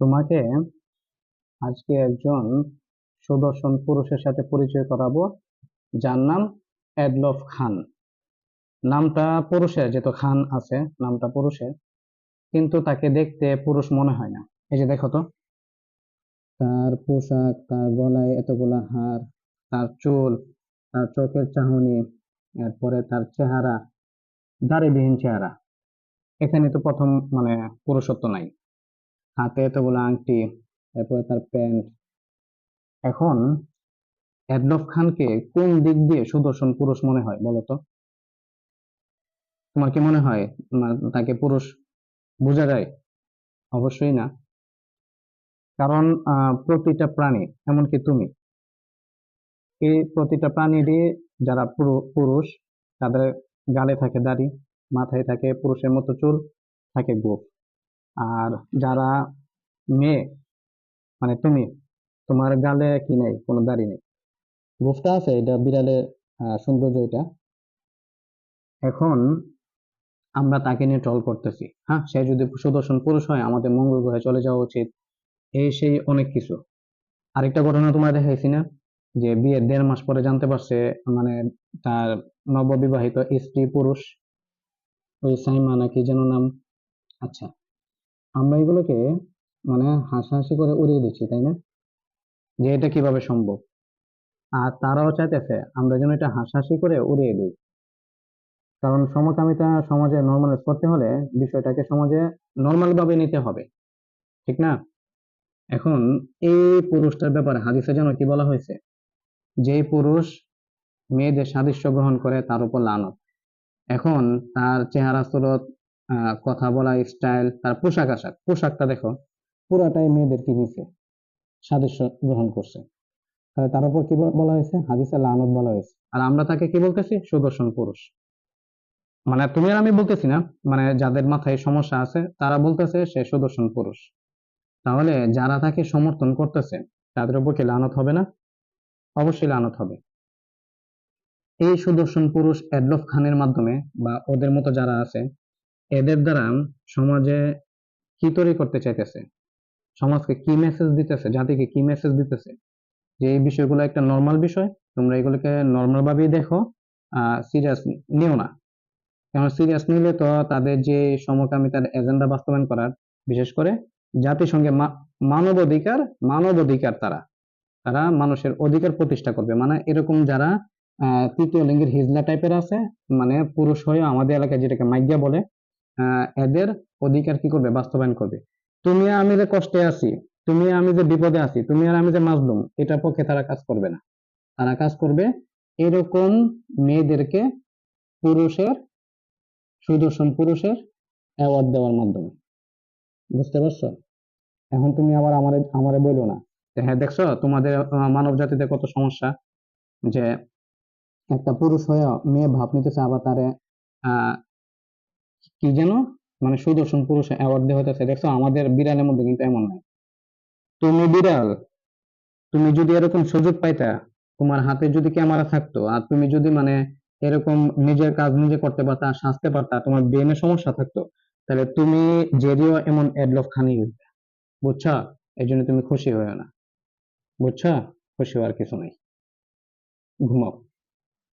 তোমাকে আজকে একজন সুদর্শন পুরুষের সাথে পরিচয় করাবো, যার নাম এডলফ খান। নামটা পুরুষের, যেহেতু খান আছে, নামটা পুরুষের, কিন্তু তাকে দেখতে পুরুষ মনে হয় না। এই যে দেখো তো। তার পোশাক, তার গলায় এতগুলা হার, তার চুল, তার চোখের চাহনি, এরপরে তার চেহারা, দাড়িবিহীন চেহারা। এখানে তো প্রথম মানে পুরুষত্ব নাই। হাতে এতগুলো আংটি, এরপরে তার প্যান্ট। এখন এডলফ খানকে কোন দিক দিয়ে সুদর্শন পুরুষ মনে হয় বলো তো? তোমার কি মনে হয় তাকে পুরুষ বোঝা যায়? অবশ্যই না। কারণ প্রতিটা প্রাণী, এমনকি তুমি, এই প্রতিটা প্রাণীরই যারা পুরু- পুরুষ, তাদের গালে থাকে দাড়ি, মাথায় থাকে পুরুষের মতো চুল, থাকে গোঁফ। আর যারা মেয়ে মানে তুমি, তোমার গালে কি নেই? কোনো দাড়ি নেই। গোঁফটা আছে? এটা বিড়ালের সৌন্দর্য এটা। এখন আমরা তাকে নিয়ে ট্রল করতেছি। হ্যাঁ? সে যদি সুদর্শন পুরুষ হয়, আমাদের মঙ্গল গ্রহে চলে যাওয়া উচিত। এই সেই অনেক কিছু। আরেকটা ঘটনা তোমার দেখাইছি না? যে বিয়ের দেড় মাস পরে জানতে পারছে মানে তার নববিবাহিত স্ত্রী পুরুষ, ওই সাইমা নাকি যেন নাম? আচ্ছা। আমরা এগুলোকে মানে হাসাহাসি করে উড়িয়ে দিচ্ছি, তাই না? যে এটা কীভাবে সম্ভব? আর তারাও চাইতেছে আমরা যেন এটা হাসাহাসি করে উড়িয়ে দিই। কারণ সমকামিতা সমাজে নর্মালাইজ করতে হলে বিষয়টাকে সমাজে নর্মাল ভাবে নিতে হবে। ঠিক না? এখন এই পুরুষটার ব্যাপারে হাদিসে যেন কি বলা হয়েছে? যে পুরুষ মেয়েদের সাদৃশ্য গ্রহণ করে তার উপর লানত। এখন তার চেহারা, সুরত কথা বলা স্টাইল তার পোশাক আশাক। পোশাকটা দেখো, পুরাটাই মেয়েদের কি নিছে সাদৃশ্য গ্রহণ করছে। তাহলে তার উপর কি বলা হয়েছে? হাদিসে লানত বলা হয়েছে। আর আমরা তাকে কি বলতেছি? সুদর্শন পুরুষ। মানে তুমি আর আমি বলতেছি না মানে যাদের মাথায় সমস্যা আছে, তারা বলতেছে সে সুদর্শন পুরুষ। তাহলে যারা তাকে সমর্থন করতেছে, তাদের উপর কি লানত হবে না? অবশ্যই লানত হবে। এই সুদর্শন পুরুষ এডলফ খানের মাধ্যমে বা ওদের মতো যারা আছে এদের দ্বারা সমাজে কি তৈরি করতে চাইতেছে? সমাজকে কি মেসেজ দিতেছে? জাতিকে কি মেসেজ দিতেছে? যে এই বিষয়গুলো একটা নর্মাল বিষয়, তোমরা এগুলোকে নর্মাল ভাবেই দেখো সিরিয়াস নিও না। কারণ সিরিয়াস নিলে তো তাদের যে সমকামিতার এজেন্ডা বাস্তবায়ন করার, বিশেষ করে জাতিসংঘে মা- মানব অধিকার তারা তারা মানুষের অধিকার প্রতিষ্ঠা করবে। মানে এরকম যারা তৃতীয় লিঙ্গের হিজলা টাইপের আছে মানে পুরুষ হয়ে আমাদের এলাকায় যেটাকে মাইজ্ঞা বলে এদের অধিকার কি করবে? বাস্তবায়ন করবে। তুমি আমি যে কষ্টে আছি, তুমি আমি যে বিপদে আছি, তুমি আর আমি যে মাজলুম, এটার পক্ষে তারা কাজ করবে না। তারা কাজ করবে এরকম মেয়েদেরকে পুরুষের সুদর্শন পুরুষের অ্যাওয়ার্ড দেওয়ার মাধ্যমে। বুঝতে পারছ? এখন তুমি আবার আমারে আমারে বলো না। হ্যাঁ দেখছ? তোমাদের মানব জাতিতে কত সমস্যা যে একটা পুরুষ হয়ে মেয়ে ভাব নিতেছে, আবার তারে, আহ কি যেন? মানে সুদর্শন পুরুষ অ্যাওয়ার্ড দেওয়া হইতেছে, দেখছ? আমাদের বিড়ালের মধ্যে কিন্তু এমন নাই। তুমি বিড়াল, তুমি যদি এরকম সুযোগ পাইতা, তোমার হাতে যদি ক্যামেরা থাকতো, আর তুমি যদি মানে এরকম নিজের কাজ নিজে করতে পারতা, সাজতে পারতা, তোমার ব্রেনের সমস্যা থাকতো, তাহলে তুমি যদিও এমন এডলফ খানি বুঝছা? এই জন্য তুমি খুশি হয়েও না। বুঝছা? খুশি হওয়ার কিছু নাই। ঘুমাও।